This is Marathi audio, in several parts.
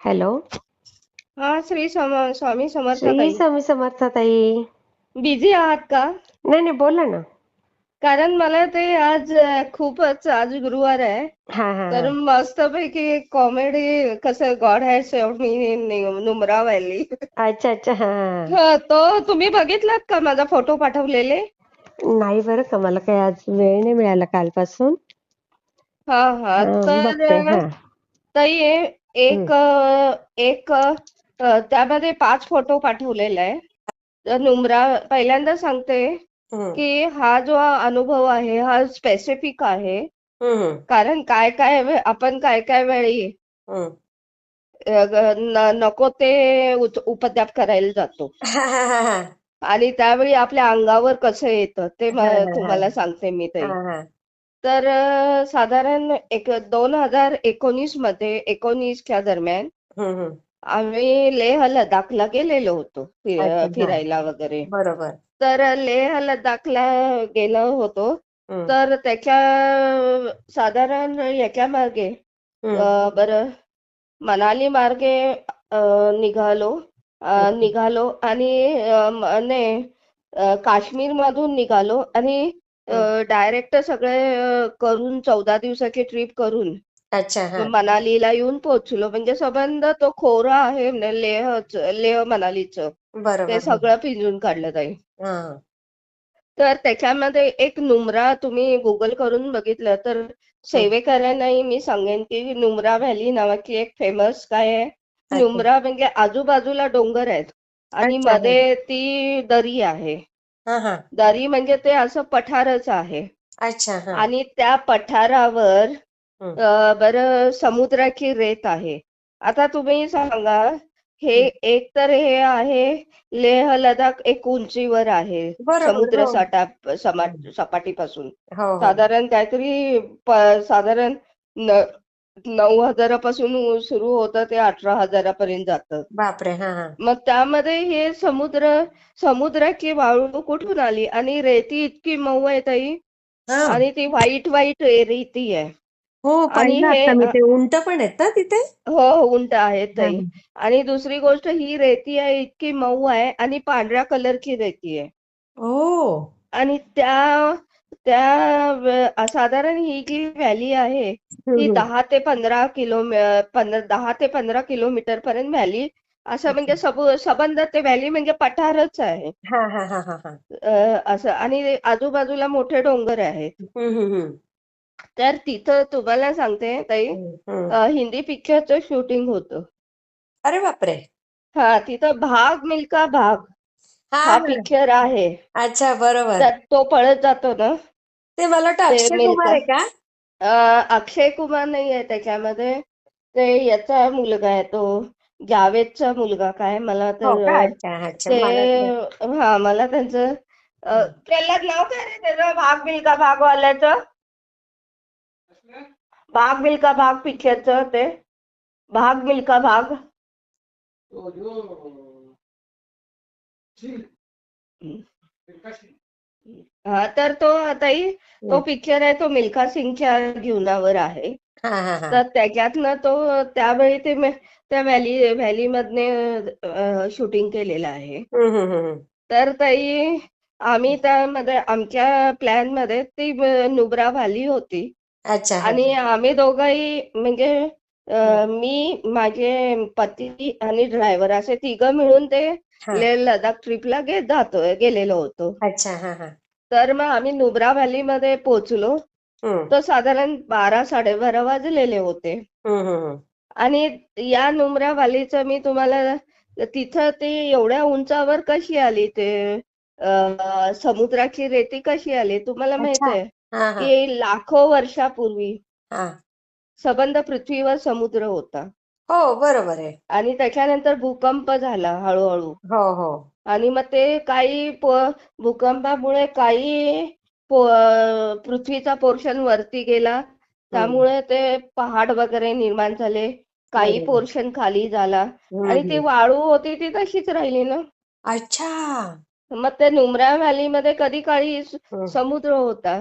हॅलो. हा श्री सम स्वामी समर्थ श्री ताई स्वामी समर्थ ताई. बिझी आहात का? नाही नाही बोला ना. कारण मला ते आज अ, खूपच आज गुरुवार आहे. हा हा तर मस्तपैकी कॉमेडी कसं God has saved me in Nubra valley हा अच्छा अच्छा हा हा. हा, तो तुम्ही बघितलात का माझा फोटो पाठवलेले? नाही बरं का मला काही आज वेळ नाही मिळाला कालपासून. हा हा हा, तर हा. ताई एक एक त्यामध्ये पाच फोटो पाठवलेला आहे नुमरा पहिल्यांदा सांगते की हा जो अनुभव आहे हा स्पेसिफिक आहे कारण काय काय आपण काय काय वेळी नको ते उपद्व्याप करायला जातो. आणि त्यावेळी आपल्या अंगावर कसं येतं ते. तुम्हाला सांगते मी हा. तर साधारण एक दोन हजार एकोणीसमध्ये एकोणीसच्या दरम्यान. आम्ही लेह लडाखला गेलेलो होतो फिरायला वगैरे. बरोबर. तर लेह लडाखला गेलो होतो. तर त्याच्या साधारण याच्या. अ, बरं मनाली मार्गे निघालो. निघालो आणि काश्मीर मधून निघालो आणि डायरेक्ट सगळे करून चौदा दिवसाची ट्रिप करून. अच्छा मनालीला येऊन पोहोचलो. म्हणजे संबंध तो खोरा आहे न- लेहच लेह मनालीचं. ते सगळं पिंजून काढलं जाईल हा. तर त्याच्यामध्ये एक नुमरा तुम्ही गुगल करून बघितलं तर सेवेकरांनाही मी सांगेन की नुमरा व्हॅली नावाची एक फेमस काय आहे. नुमरा म्हणजे आजूबाजूला डोंगर आहेत. आणि. मध्ये ती दरी आहे. दरी म्हणजे ते असं पठारच आहे. अच्छा हा. आणि त्या पठारावर बरं समुद्राची रेत आहे. आता तुम्ही सांगा हे एक तर हे आहे लेह लडाख एक उंचीवर आहे. समुद्र. साठा सपाटीपासून. हो हो. साधारण काहीतरी साधारण नऊ हजारापासून सुरू होतं ते अठरा हजारापर्यंत जातं. बापरे हा हा. मग त्यामध्ये हे समुद्र समुद्राची वाळू कुठून आली? आणि रेती इतकी मऊ आहे ताई. हा. आणि ती व्हाईट व्हाईट रेती आहे. हो आणि पाहिलं हे आता मी. ते उंट पण आहेत ना तिथे? हो हो, उंट आहे ताई. आणि दुसरी गोष्ट ही रेती आहे इतकी मऊ आहे आणि पांढऱ्या कलरची रेती आहे. ओ. आणि त्या त्या साधारण ही जी व्हॅली आहे ही हम्म. दहा ते पंधरा किलो दहा ते पंधरा किलोमीटर पर्यंत व्हॅली. असं म्हणजे सबु सबंध ते व्हॅली म्हणजे पठारच आहे. हा हा हा हा हा. असं आणि आजूबाजूला मोठे डोंगर आहेत. तर तिथं तुम्हाला सांगते ताई हिंदी पिक्चरचं शूटिंग होतं. अरे बापरे! हा तिथं भाग मिल्खा भाग हा पिक्चर आहे. अच्छा बरोबर. तो पळत जातो ना. ते मला वाटतं अक्षय कुमार आहे का? अ, अक्षय कुमार नाही आहे त्याच्यामध्ये. ते याचा मुलगा आहे तो. जावेदचा मुलगा काय? मला हो तर अच्छा ते हा मला त्यांचं प्रल्हाद नाव काय रे त्याचं? भाग मिल्खा भाग वाल्याचं भाग मिल्खा भाग पिक्चरचं ते. भाग मिल्खा भाग. हा तर तो ताई तो. पिक्चर आहे तो मिल्खा सिंगच्या जीवनावर आहे तर त्याच्यातनं तो त्यावेळी ते त्या व्हॅली व्हॅली मधने शूटिंग केलेलं आहे. तर ताई आम्ही त्यामध्ये आमच्या प्लॅनमध्ये ती नुब्रा व्हॅली होती अच्छा. आणि आम्ही दोघंही म्हणजे मी माझे पती आणि ड्रायव्हर असे तिघं मिळून ते. लेह लडाख ट्रिपला गेलेलो होतो अच्छा तर मग आम्ही नुब्रा व्हॅली मध्ये पोहोचलो तर साधारण बारा साडेबारा वाजलेले होते. आणि या नुब्रा व्हॅलीचं मी तुम्हाला तिथं ती एवढ्या उंचावर कशी आली ते समुद्राची रेती कशी आली तुम्हाला माहीत आहे की लाखो वर्षापूर्वी सबंध पृथ्वीवर समुद्र होता. हो बरोबर आहे. आणि त्याच्यानंतर भूकंप झाला हळूहळू. हो हो. आणि मग ते काही भूकंपामुळे काही पृथ्वीचा पोर्शन वरती गेला. त्यामुळे ते पहाड वगैरे निर्माण झाले. काही. पोर्शन खाली झाला. आणि ती. वाळू होती ती तशीच राहिली ना. अच्छा. मग ते नुमरा व्हॅली मध्ये कधी काळी. समुद्र होता.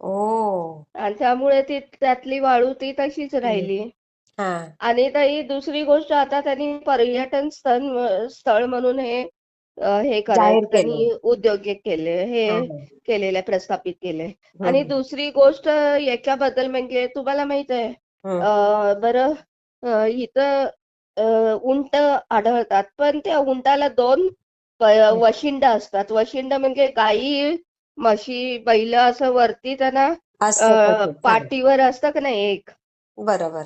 ओ. आणि त्यामुळे ती त्यातली वाळू ती तशीच राहिली. हा. आणि ताई दुसरी गोष्ट आता त्यांनी पर्यटन स्थळ स्थळ म्हणून हे हे करायचं त्यांनी उद्योगिक केले. हे हा हा. केलेले प्रस्थापित केले. हम्म, आणि दुसरी गोष्ट याच्याबद्दल म्हणजे तुम्हाला माहीत आहे. अ, बरं अ, इथं अ, उंट आढळतात पण त्या उंटाला दोन प- वशिंड असतात. वशिंड म्हणजे गाई म्हशी बैल असं वरती त्यांना अ. हा. पाठीवर असतं का नाही एक? बरोबर.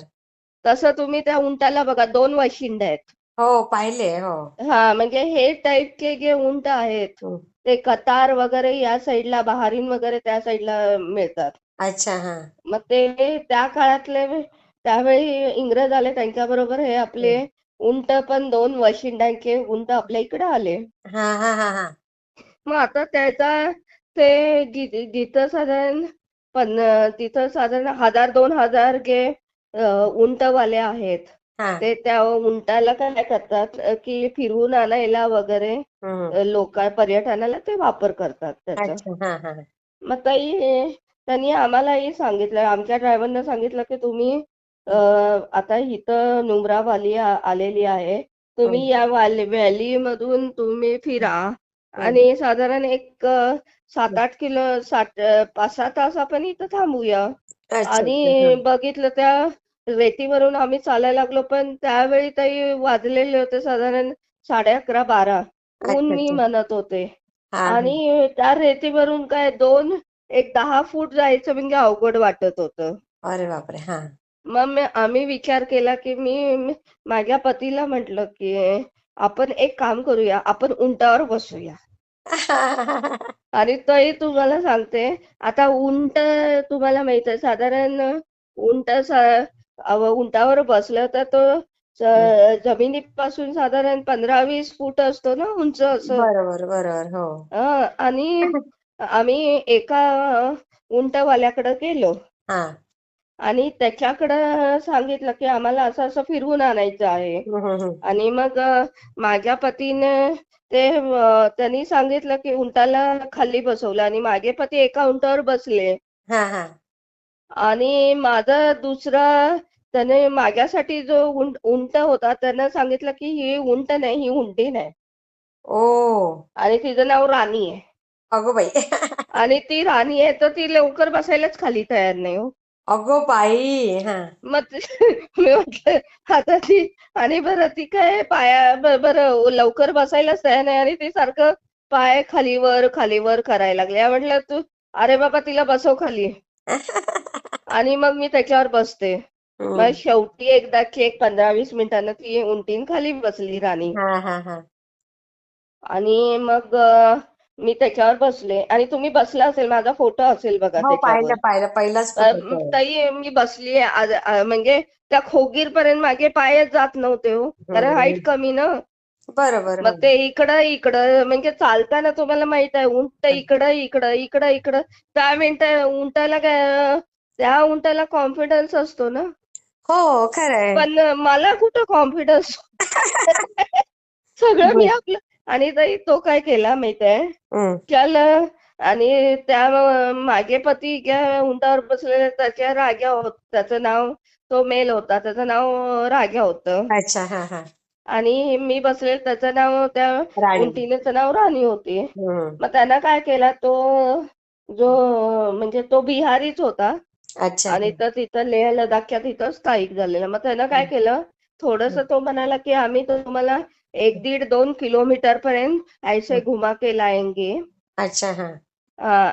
तसं तुम्ही त्या उंटाला बघा दोन वशिंड आहेत. हो पाहिले हो. हा म्हणजे हे टाईपचे जे उंट आहेत हम्म. ते कतार वगैरे या साईडला बहारीन वगैरे त्या साईडला मिळतात. अच्छा हा. मग ते त्या काळातले त्यावेळी इंग्रज आले त्यांच्याबरोबर हे आपले. उंट पण दोन वशिंडांचे उंट आपल्या इकडे आले. हा हा हा हा. मग आता त्याचा ते जि- जिथं साधारण पण तिथं साधारण हजार दोन हजार जे अ, उंटवाले आहेत हा ते त्या उंटाला काय करतात की फिरवून आणायला वगैरे. लोक पर्यटनाला ते वापर करतात त्याचा. मग ताई त्यांनी आम्हालाही सांगितलं आमच्या ड्रायव्हरनं सांगितलं की तुम्ही आता इथं नुमरावाली आ- आलेली आहे तुम्ही. या व्हॅली मधून तुम्ही फिरा. आणि साधारण एक सात आठ किलो सात पाच सहा तास आपण इथं थांबूया आणि. बघितलं त्या रेतीवरून आम्ही चालायला लागलो पण त्यावेळी ताई वाजलेले होते साधारण साडे अकरा बारा. ऊन मी म्हणत होते. आणि त्या रेतीवरून काय दोन एक दहा फूट जायचं म्हणजे अवघड वाटत होतं. अरे बापरे हा. मग मी आम्ही विचार केला की मी माझ्या पतीला म्हटलं की आपण एक काम करूया आपण उंटावर बसूया. आणि तोही तुम्हाला सांगते आता उंट तुम्हाला माहीत आहे साधारण उंट सा- उंटावर बसलं तर तो जमिनीपासून साधारण पंधरा वीस फूट असतो ना उंच असं. बरोबर बरोबर हो. आणि आम्ही एका उंटवाल्याकडे गेलो. आणि त्याच्याकडं सांगितलं की आम्हाला असं असं फिरवून आणायचं आहे. आणि मग माझ्या पतीने ते त्यांनी सांगितलं की उंटाला खाली बसवलं आणि माझे पती एका उंटावर बसले. आणि माझा दुसरा त्याने माझ्यासाठी जो उंट उंट होता त्यानं सांगितलं की ही उंट नाही ही उंटी नाही. ओ. आणि तिचं नाव राणी आहे. अगो बाई. आणि ती राणी आहे तर ती लवकर बसायलाच खाली तयार नाही हो. अगो बाई हा. मग ते- मी म्हटलं आता ती आणि बरं ती काय पाया ब- बरं लवकर बसायलाच तयार नाही आणि ती सारखं पाय खालीवर खालीवर करायला लागले. म्हटलं तू अरे बाबा तिला बसव खाली. आणि मग मी त्याच्यावर बसते. मग. शेवटी एकदाची एक पंधरा वीस मिनिटांनं ती उंटीन खाली बसली राणी. हा हा हा. आणि मग अ, मी त्याच्यावर बसले. आणि तुम्ही बसला असेल माझा फोटो असेल बघा हो पाहिलं त्याच्यावर. पाहिलं पहिलाच अ, फोटो तो. ताई मी बसली म्हणजे त्या खोगीर पर्यंत माझे पायच जात नव्हते हो. कारण हम्म. हाईट कमी ना. बरोबर मग ते इकडं इकडं म्हणजे चालताना तुम्हाला माहीत आहे उंट इकडं इकडं इकडं इकडं. त्या मिनिट उंटाला काय त्या उंटाला कॉन्फिडन्स असतो ना. हो खरंय. पण मला कुठं कॉन्फिडन्स सगळं मी आपलं आणि ताई तो काय केला माहीत आहे? हम्म. चल आणि त्या माझे पती ज्या उंटावर बसलेले त्याच्या राग्या होत त्याचं नाव तो मेल होता त्याचं नाव राग्या होतं. अच्छा हा हा. आणि मी बसले त्याचं नाव त्या राणी. नाव राणी होती. मग त्यानं काय केला तो जो म्हणजे तो बिहारीच होता अच्छा. आणि तर तिथं लेह लडाखच्या तिथं स्थायिक झालेला. मग त्यानं काय केलं? थोडस तो म्हणाला की आम्ही तुम्हाला एक दीड दोन किलोमीटर पर्यंत ऐसे घुमा के लाएंगे अच्छा हा.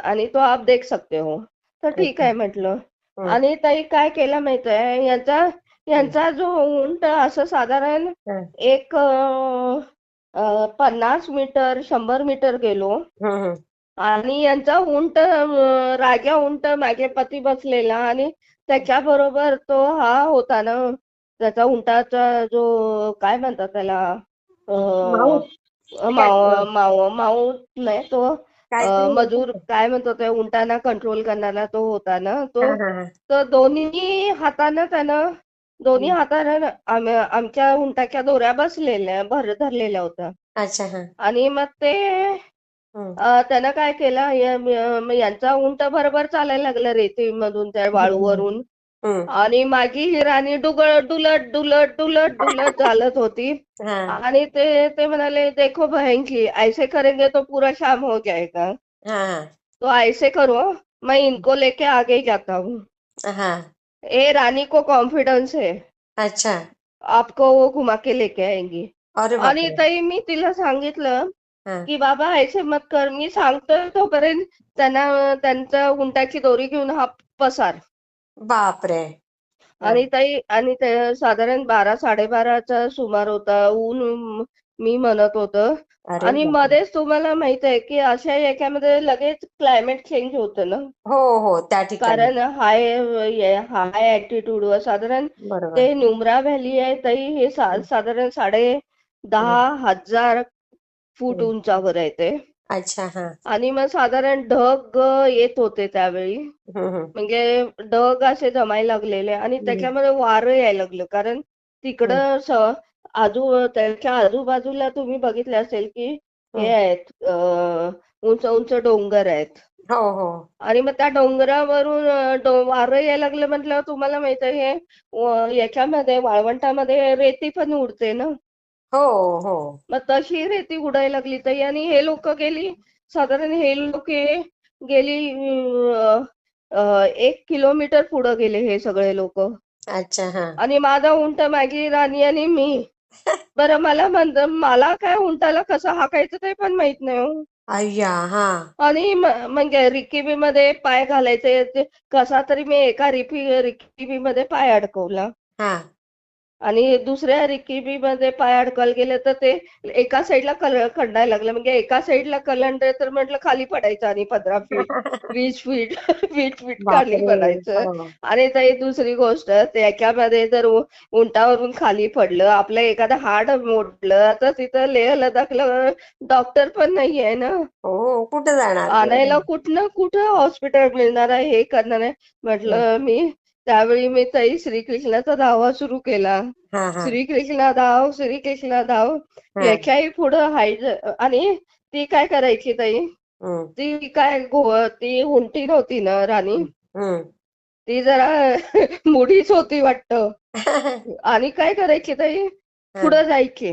आणि तो आप देख सकते हो. तर ठीक आहे म्हटलं. आणि ताई काय केलं माहीत आहे? याचा यांचा जो उंट असं साधारण. एक पन्नास मीटर शंभर मीटर गेलो. आणि यांचा उंट राजा उंट माझे पती बसलेला आणि त्याच्या बरोबर तो हा होता ना त्याचा उंटाचा जो काय म्हणतात त्याला माव माऊ नाही तो मजूर काय म्हणतो त्या उंटांना कंट्रोल करणारा तो होता ना तो तर दोन्ही हातानं त्यानं दोन्ही. हातानं आम- आमच्या उंटाच्या दोऱ्या बसलेल्या भर धरलेल्या होत्या. आणि मग ते अ, त्यानं काय केलं या- म- यांचा उंट बरोबर चालायला लागला रेतीमधून त्या. वाळूवरून. आणि माझी ही राणी डुगळ डुलट डुलट डुलट डुलट चालत होती. हा. आणि ते ते म्हणाले देखो बहन की ऐसे करेंगे तो पूरा शाम हो जाएगा. हा. तो ऐसे करो मैं इनको लेके आगे ही जाता हूँ। हा. ए रानी को कॉन्फिडन्स है। अच्छा। आपको वो घुमा के लेके आएंगी। अरे आणि ताई मी तिला सांगितलं की बाबा ऐसे मत कर मी सांगतोय तोपर्यंत त्यांना त्यांचा उंटाची दोरी घेऊन हा पसार. बापरे. आणि ताई आणि ते साधारण बारा साडेबाराचा सुमार होता ऊन म- म्हणत होतं. आणि. मध्येच तुम्हाला माहीत आहे की अशा याच्यामध्ये लगेच क्लायमेट चेंज होतं ना. हो हो त्या कारण हाय हाय ऍटिट्यूड वर साधारण ते नुमरा व्हॅली आहे ताई हे. साधारण साडे दहा हजार फूट. उंचावर आहे ते अच्छा हा आणि मग साधारण ढग येत होते त्यावेळी. म्हणजे ढग असे जमायला लागलेले आणि. त्याच्यामध्ये वारं यायला लागलं कारण तिकडं स- आजू त्याच्या आजूबाजूला तुम्ही बघितले असेल की हे. आहेत उंच उंच डोंगर आहेत हो हो आणि मग त्या डोंगरावरून वारं यायला लागलं म्हटल्यावर तुम्हाला माहीत आहे हे याच्यामध्ये वाळवंटामध्ये रेती पण उडते ना हो हो. मग तशी रेती उडायला लागली ताई आणि हे लोक गेली. साधारण हे लोक गेली अं, अं, एक किलोमीटर पुढे गेले हे सगळे लोक. अच्छा हा. आणि माझा उंट माझी राणी आणि मी. बरं मला म्हणत मला काय उंटाला कसं हाकायचं ते पण माहीत नाही हो. अय्या हा. आणि म- म्हणजे रिकिबी मध्ये पाय घालायचे ते कसा तरी मी एका रिपी रिकिबी मध्ये पाय अडकवला. हा. आणि दुसऱ्या रिकिबी मध्ये पाय अडकायला गेले तर ते एका साईडला कल खंडायला लागलं. म्हणजे एका साईडला कलंडे तर म्हटलं खाली पडायचं आणि पंधरा फीट वीस फीट वीस फीट खाली पडायचं. आणि ताई दुसरी गोष्ट त्याच्यामध्ये जर उंटावरून खाली पडलं आपलं एखादं हाड मोडलं तर तिथं लेह लडाखला डॉक्टर पण नाही आहे ना. हो कुठे जाणार? आणायला कुठनं कुठं हॉस्पिटल मिळणार आहे हे करणार आहे? म्हटलं मी त्यावेळी मी ताई श्रीकृष्णाचा धावा सुरू केला. श्रीकृष्णा धाव श्रीकृष्णा धाव. याच्याही पुढं हाय आणि ती काय करायची ताई? ती काय ती उंटी नव्हती ना राणी. ती जरा मुडीच होती वाटतं. आणि काय करायची ताई? पुढं जायची.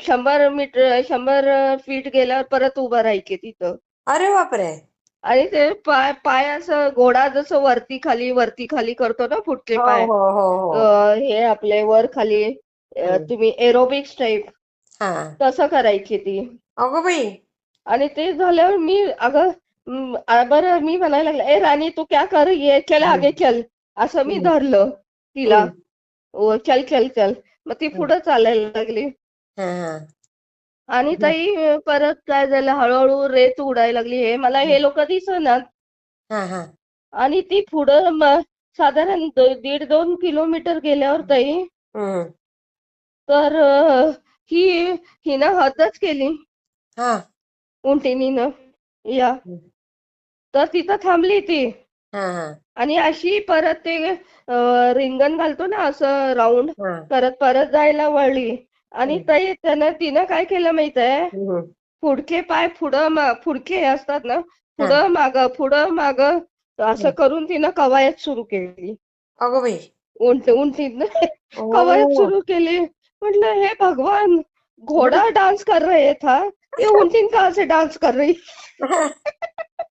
शंभर मीटर शंभर फीट गेल्यावर परत उभं राहायची तिथं. अरे बापरे! आणि ते पाय पाय असं घोडा जसं वरती खाली वरती खाली करतो ना फुटके हो पाय? हो हो हो. अं, हे आपले वर खाली अं, हम्म. तुम्ही एरोबिक्स टाईप हा. तसं करायची ती? अगो बाई. आणि ते झाल्यावर मी अगं म, आ, बरं मी म्हणायला लागले ए राणी तू क्या कर? है चल आगे चल. असं मी हम्म. धरलं तिला. हम्म. ओ, चल चल चल. मग ती पुढे चालायला लागली. हा हा. आणि. ताई परत काय झालं? हळूहळू रेत उडायला लागली. हे मला हे लोक दिसणार हा हा. आणि ती पुढं म- साधारण द- दीड दोन किलोमीटर गेल्यावर ताई हम्म. तर अं, ही हिनं हद्दच केली. हा. उंटिनीनं. या. तर तिथं थांबली ती. हा हा. आणि अशी परत ते अं, रिंगण घालतो ना असं राऊंड हा. परत परत जायला वळली. आणि. ताई त्यानं तिनं काय केलं माहीत आहे हम्म. पुढके पाय पुढं मा- पुढके असतात ना पुढं माग पुढं माग असं. करून तिनं कवायत सुरू केली. अगो बाई. उंट उंटीनं ओ. कवायत सुरू केली. म्हटलं हे भगवान घोड़ा डांस कर रहे था ये उंटीन कहाँ से डांस कर रही?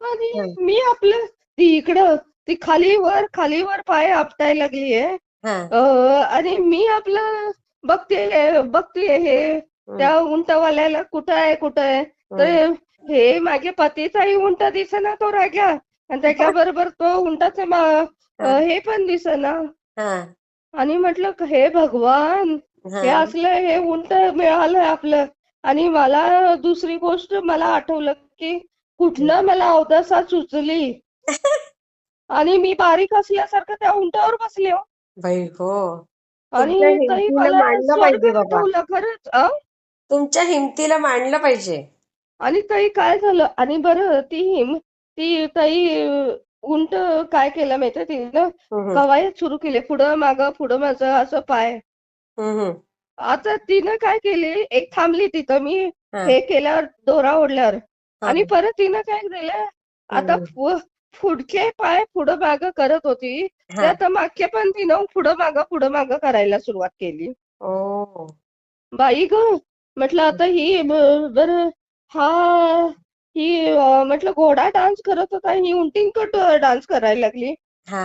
आणि. मी आपलं ती इकडं ती खाली वर खाली वर पाय आपटायला लागलीये. आणि मी आपलं बघते बघते हे. त्या उंटवाल्याला कुठं आहे कुठं आहे? तर. हे माझे पतीचाही उंट दिसेना तो राजा. आणि त्याच्याबरोबर तो उंटाचे हे. पण दिसेना. आणि म्हटलं हे भगवान हे. हा असलं हे उंट मिळालंय आपलं. आणि मला दुसरी गोष्ट मला आठवलं की कुठनं मला अवदसा सुचली? आणि मी बारीक असल्यासारखं त्या उंटावर बसले हो. तुमच्या ताई हिमतीला मला स्वर्ग पाहिजे बाबा खरंच अं? तुमच्या हिमतीला मांडलं पाहिजे आणि ताई काय झालं आणि बरं ती हिम ती ताई अं, उंट काय केलं माहितीये तिनं हम्म. कवायत सुरू केली पुढं मागं पुढं माझं असं पाय हम्म. हम्म. आता तिनं काय केली एक थांबली तिथं मी हा. हे केल्यावर दोरा ओढल्यावर हा. आणि परत तिनं काय केलं आता हम्म. पु- पुढचे पाय पुढं मागं करत होती. ते आता मागचे पण तिनं पुढं मागं पुढं मागं करायला सुरुवात केली. ओ. बाई ग म्हटलं आता ही बरं हा ही म्हटलं घोडा डान्स करत होता ही उंटींकट डान्स करायला लागली. हा.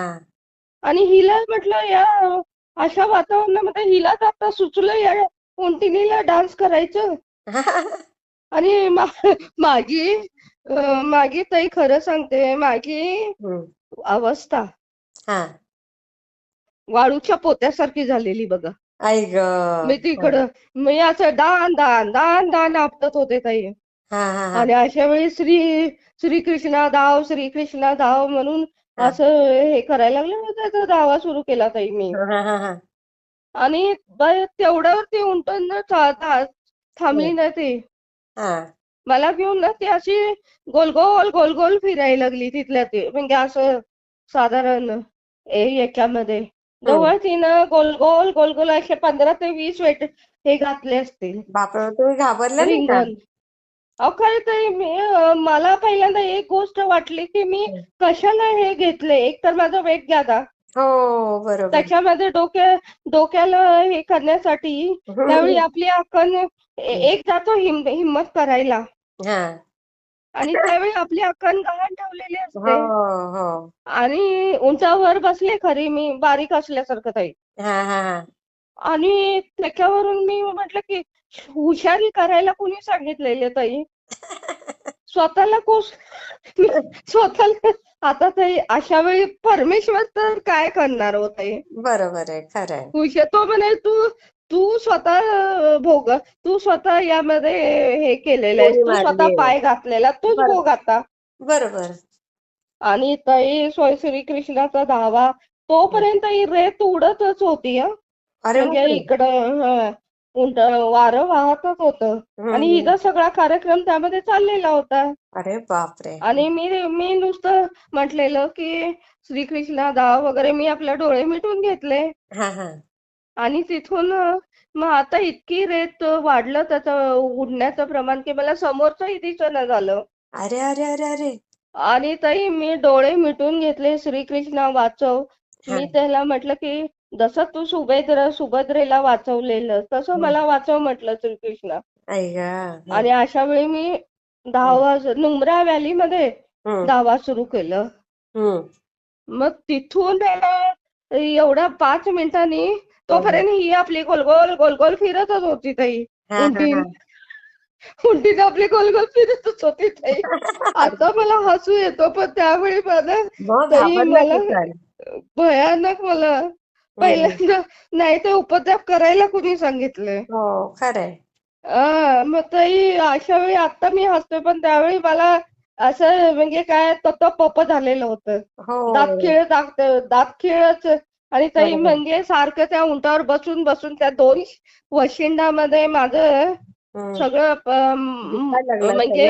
आणि हिला म्हटलं या अशा वातावरणामध्ये हिलाच आता सुचलं या उंटिनीला डान्स करायचं. आणि मा माझी अं, माझी ताई खरं सांगते हम्म. अवस्था. हा. वाळूच्या पोत्यासारखी झालेली बघा. आई ग. मी तिकडं मी असं दान दान दान दान आपटत होते ताई. हा हा हा. आणि अशा वेळी श्री श्रीकृष्णा धाव श्रीकृष्णा धाव म्हणून हा. असं हे करायला लागले मग त्याचा धावा सुरू केला ताई मी. हा हा हा आणि तेवढ्यावरती उंटून था- थांबली ना ती. हा. मला घेऊन ना ती अशी गोल गोल गोल गोल फिरायला लागली तिथल्या ते म्हणजे असं साधारण ए- याच्यामध्ये. जवळ तिनं गोल गोल गोल गोल असे पंधरा ते वीस वेट हे घातले असतील. बापरे तुम्ही घाबरला नाही का? रिंगण. अहो खरं तर मी अं, मला पहिल्यांदा एक गोष्ट वाटली की मी हं. कशाला हे घेतले? एक तर माझा वेट ज्यादा. हो बरोबर. त्याच्यामध्ये डोक्या डोक्याला हे करण्यासाठी त्यावेळी. आपली अक्कल ए- एक जातो हिम हिम्मत करायला. हा. आणि त्यावेळी आपली अक्कल गहाण ठेवलेली हो असते. हो आणि उंचावर बसले खरी मी बारीक असल्यासारखं ताई. हा हा हा. आणि त्याच्यावरून मी म्हटलं की हुशारी करायला कुणी सांगितलेले ताई? स्वतःला कोस स्वतःला आता ताई अशा वेळी परमेश्वर तर काय करणार हो ताई बरोबर आहे खरं आहे हुशार तो म्हणे तू तू स्वतः भोग तू स्वतः यामध्ये हे केलेलं उडी तू स्वतः. पाय घातलेला तूच. भोग आता बरोबर आणि ताई स्वय श्रीकृष्णाचा धावा तोपर्यंत ही रेत उडतच होती हं. अरे म्हणजे. इकडं उंट वारं वाहतच होतं. आणि. हिचा सगळा कार्यक्रम त्यामध्ये चाललेला होता. अरे बापरे. आणि मी मी नुसतं म्हटलेलं की श्रीकृष्णा धाव वगैरे मी आपले डोळे मिटून घेतले. हा हा. आणि तिथून मग आता इतकी रेत वाढलं त्याचं उडण्याचं प्रमाण की मला समोरचंही दिसेना झालं. अरे अरे अरे अरे. आणि ताई मी डोळे मिटून घेतले. श्रीकृष्णा वाचव. मी त्याला म्हटलं की जसं तू सुभद्र सुभद्रेला वाचवलेलं तसं. मला वाचव म्हटलं श्रीकृष्णा आणि अशा वेळी मी धावा नुमरा व्हॅलीमध्ये हम्म, धावा सुरू केलं. मग तिथून एवढ्या पाच मिनिटांनी तोपर्यंत ही आपली गोलगोल गोलगोल फिरतच होती ताई उंटी. उंटीने आपली गोलगोल फिरतच होती ताई आता मला हसू येतो पण त्यावेळी मला? भयानक मला. पहिल्यांदा नाही ते उपद्व्याप करायला कुणी सांगितले? हो खरंय. मग ताई अशा वेळी आता मी हसते पण त्यावेळी मला असं म्हणजे काय तत पप झालेलं होतं. हो. दात खिळ दात दात खिळच आणि बरोबर. म्हणजे सारखं त्या उंटावर बसून बसून त्या दोन वशिंडामध्ये माझं. सगळं म्हणजे?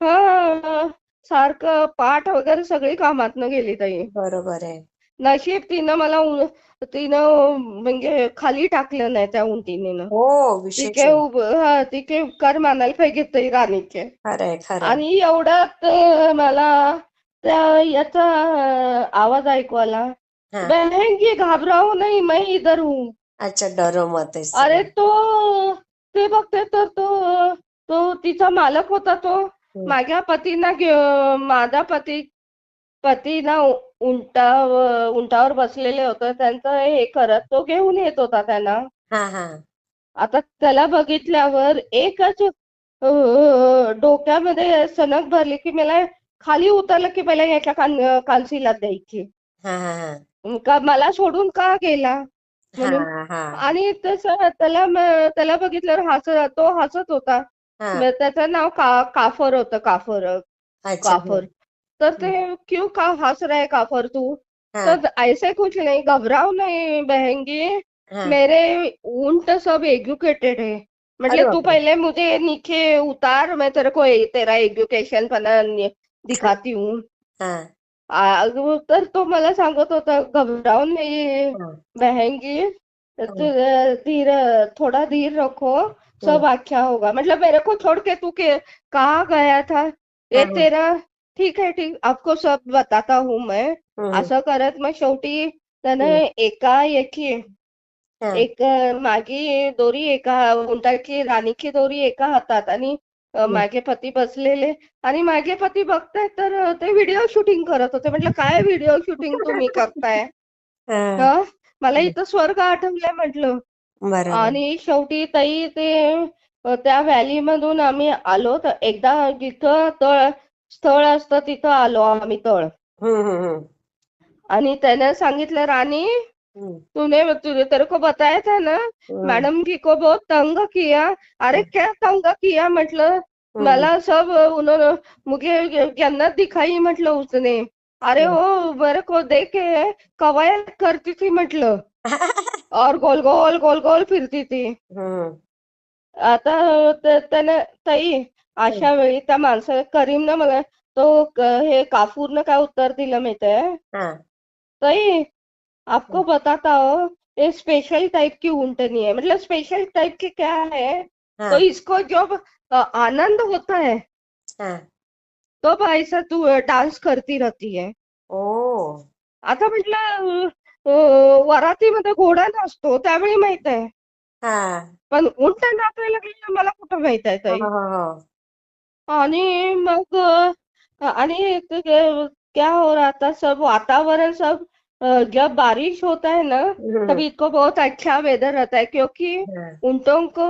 हा सारखं पाठ वगैरे सगळी कामातनं गेली ताई. बरोबर आहे. नशीब तिनं मला तिनं म्हणजे खाली टाकलं नाही त्या उंटीने हो विशेष उप हा तिचे उपकार मानायला पाहिजे ताई राणीचे. खरंय आणि एवढ्यात अं, मला त्या याचा अं, आवाज ऐकू आला हा. बहन घाबराओ नहीं मैं इधर हूँ. अच्छा डरो मत अरे तो ते बघते तर तो तो तिचा मालक होता तो. माझ्या पतीना घेऊ माझा पती पती ना उ- उंटावर उंटावर बसलेले होते. त्यांचं हे करत तो घेऊन येत होता त्यांना. हा हा. आता त्याला बघितल्यावर एकच अं, डोक्यामध्ये सनक भरली की मला खाली उतरलं की पहिला याच्या कान कानशिला द्यायची. हा हा हा. का मला सोडून का गेला? म्हणून हा हा. आणि तसं त्याला म- त्याला बघितल्यावर हसत तो हसत होता. हा. त्याचं नाव का काफर होतं काफर. अच्छा. काफर. तर ते क्यों का हंस रहा है काफर तू? हा। तर ऐसे कुछ नहीं घबराओ नहीं बहनगी हा। मेरे ऊँट सब एजुकेटेड है। मतलब तू पहले मुझे नीचे उतार मैं तेरे को ए- तेरा एजुकेशन पना दिखाती हूँ। हा। तर तो मला सांगत होता घबराओ नहीं हा. बहनगी तो धीर थोड़ा धीर रखो सब अच्छा होगा। मतलब मेरे को छोड़ के तू के कहाँ गया था? ये हाँ। तेरा ठीक आहे ठीक आपको सब बताता हूँ मैं। असं करत मग शेवटी त्यानं. एकाएकी एक मागे दोरी एका उंटाची राणीची दोरी एका हातात आणि. मागे पती बसलेले आणि मागे पती बघतायत तर ते व्हिडिओ शूटिंग करत होते. म्हटलं काय व्हिडिओ शूटिंग तुम्ही करताय? मला इथं स्वर्ग आठवलंय म्हटलं. आणि शेवटी ताई ते त्या व्हॅली मधून आम्ही आलो. तर एकदा जिथं तळ स्थळ असतं तिथं आलो आम्ही तळ. आणि त्याने सांगितलं राणी तूने तुझे तेरे को बताया था ना मैडम जी को बहुत तंग किया. अरे क्या तंग किया? म्हटलं. मला सब उन्होंने मुझे जन्नत दिखाई म्हटलं उसने. अरे वो मेरे को देख के कवायत करती थी म्हटलं. और गोल गोल गोल गोल फिरती थी. आता त्याने ताई अशा वेळी त्या माणसाने करीमनं मला तो क- हे काफूरनं काय उत्तर दिलं माहितीये? हा, ताई आपको बताता हो ये स्पेशल टाइप की ऊँटनी है मतलब स्पेशल टाइप की क्या है? हा, तो इसको जब अ, आनंद होता है हा. तो ऐसा तू डांस करती रहती है. ओ. आता म्हटलं अ, वरातीमध्ये घोडा नसतो त्यावेळी माहित आहे. हा. पण उंट नाचायला लागलेलं मला कुठं माहित आहे हो ताई हो. आणि मग आणि क्या हो रहा था सब वातावरण सब जब बारिश होता है ना हम्म, तभी इसको बहुत अच्छा वेदर रहता है क्योंकि हा, ऊँटों को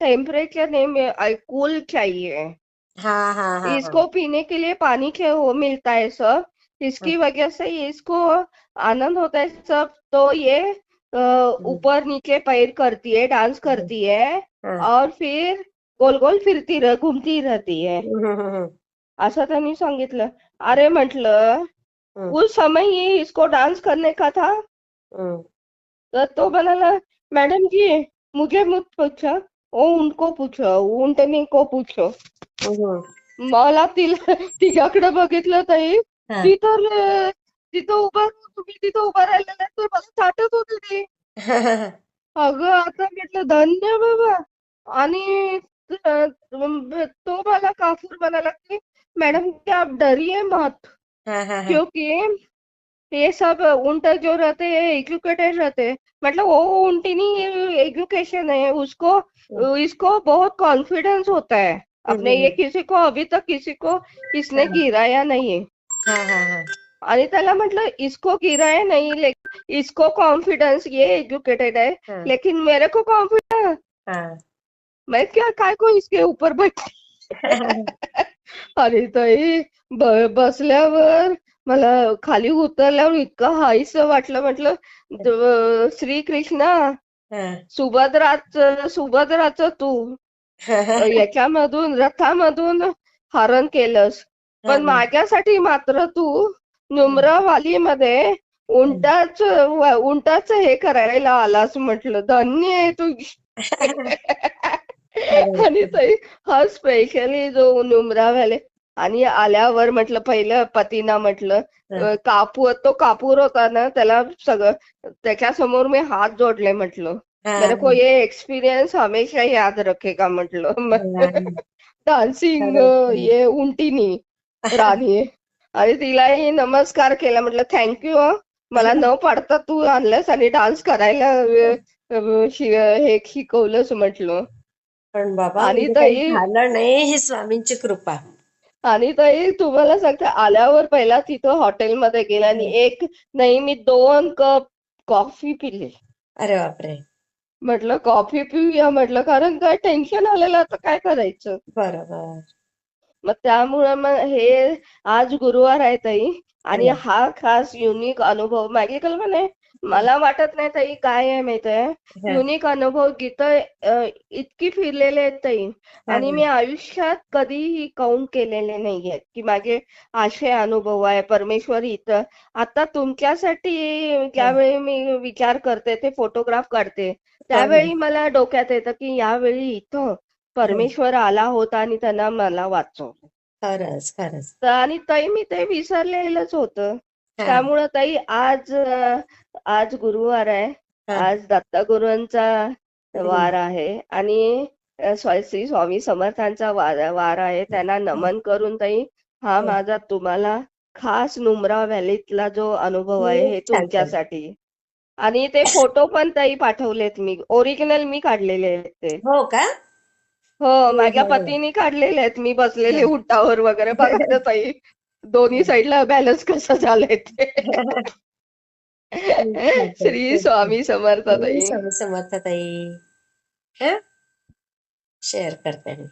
टेम्परेचर नहीं में कूल चाहिए। हा हा हा इसको पीने के लिए पानी के वो मिलता है सब। इसकी वजह से इसको आनंद होता है सब तो ये ऊपर नीचे पैर करती है डांस करती है हा. और फिर गोल गोल फिरती रह घूमती रहती है असं त्यांनी सांगितलं अरे म्हटलं. उस समय ही इसको डांस करने का था. तर तो म्हणाला मैडम जी मुझे मत पूछो वो उनको पूछो ऊँटनी को पूछो. मला तिला तिच्याकडे बघितलं ताई. ती तर तिथं उभं तुम्ही तिथं उभं राहिलेलं तर मला चाटत होती ती अगं आता म्हटलं धन्य बाबा आणि तो मला काफूर म्हणाला की मैडम की आप डरिए मत हा, हा, हा. क्योंकि ये सब ऊँट जो रहते हैं एजुकेटेड रहते हैं मतलब वो ऊँटनी नहीं एजुकेशन है उसको इसको बहुत कॉन्फिडेंस होता है अपने ये किसी को अभी तक किसी को इसने हाँ। गिराया नहीं है हा, हा, हा. आणि त्याला म्हटलं इसको गिराया नहीं लेकिन इसको कॉन्फिडेंस ये एजुकेटेड है हाँ। लेकिन मेरे को कॉन्फिडेंस हा. मैं क्या काय को इसके ऊपर बैठ? अरे ताई बसल्यावर मला खाली उतरल्यावर इतकं हायसं वाटलं म्हटलं श्रीकृष्णा हा. सुभद्राचं सुभद्राचं तू याच्यामधून रथामधून हरण केलंस. पण माझ्यासाठी मात्र तू नुम्रवालीमध्ये उंटाच उंटाच हे करायला आलास म्हटलं. धन्य आहे तू. आणि ताई हा स्पेशली जो नुमरा व्हॅली आणि आल्यावर म्हटलं पहिलं पतीना म्हटलं कापूर तो कापूर होता ना त्याला सगळं त्याच्यासमोर मी हात जोडले म्हटलं. मेरे को ये एक्सपीरियन्स हमेशा याद रखेगा म्हटलं. डान्सिंग ये उंटीनी राणी आणि तिलाही नमस्कार केला म्हटलं थँक्यू मला न पाडता तू आणलंस आणि डान्स करायला हे शिकवलंस म्हटलं. पण बाबा आणि म्हणजे काही ताई- झालं नाही ही स्वामींची कृपा. आणि ताई तुम्हाला सांगते आल्यावर पहिला तिथं हॉटेलमध्ये गेला आणि एक नाही मी दोन कप कॉफी पिली. अरे बापरे. म्हटलं कॉफी पिऊया म्हटलं कारण काय टेन्शन आलेलं आता काय करायचं? बरोबर. मग त्यामुळे मग हे आज गुरुवार आहे ताई आणि हम्म. हा खास युनिक अनुभव माझी कल्पना आहे मला वाटत नाही ताई काय आहे माहितीये. युनिक अनुभव गीतं इतकी फिरलेले आहेत ताई. आणि मी आयुष्यात कधीही काउंट केलेले नाहीयेत की माझे असे अनुभव आहे परमेश्वर इथं. आता तुमच्यासाठी ज्यावेळी मी विचार करते ते फोटोग्राफ काढते. त्यावेळी मला डोक्यात येतं की यावेळी इथं परमेश्वर आला होता आणि त्यांना मला वाचवलं. खरंच खरंच. तर आणि ताई मी ते विसरलेलंच होतं. त्यामुळं ताई आज आज गुरुवार आहे. आज दत्तगुरूंचा वार आहे आणि श्री स्वामी समर्थांचा वार वार आहे. त्यांना नमन करून ताई हा. माझा तुम्हाला खास नुब्रा व्हॅलीतला जो अनुभव आहे हे तुमच्यासाठी. आणि ते फोटो पण ताई पाठवलेत मी. ओरिजिनल मी काढलेले आहेत ते. हो का? हो हो माझ्या हो. हो पतीने काढलेले आहेत. मी बसलेले. उंटावर वगैरे बघा ना ताई. दोन्ही साईडला बॅलन्स कसं झालंय ते? श्री स्वामी समर्थ श्री ताई स्वामी समर्थ ताई हं? शेअर करते मी.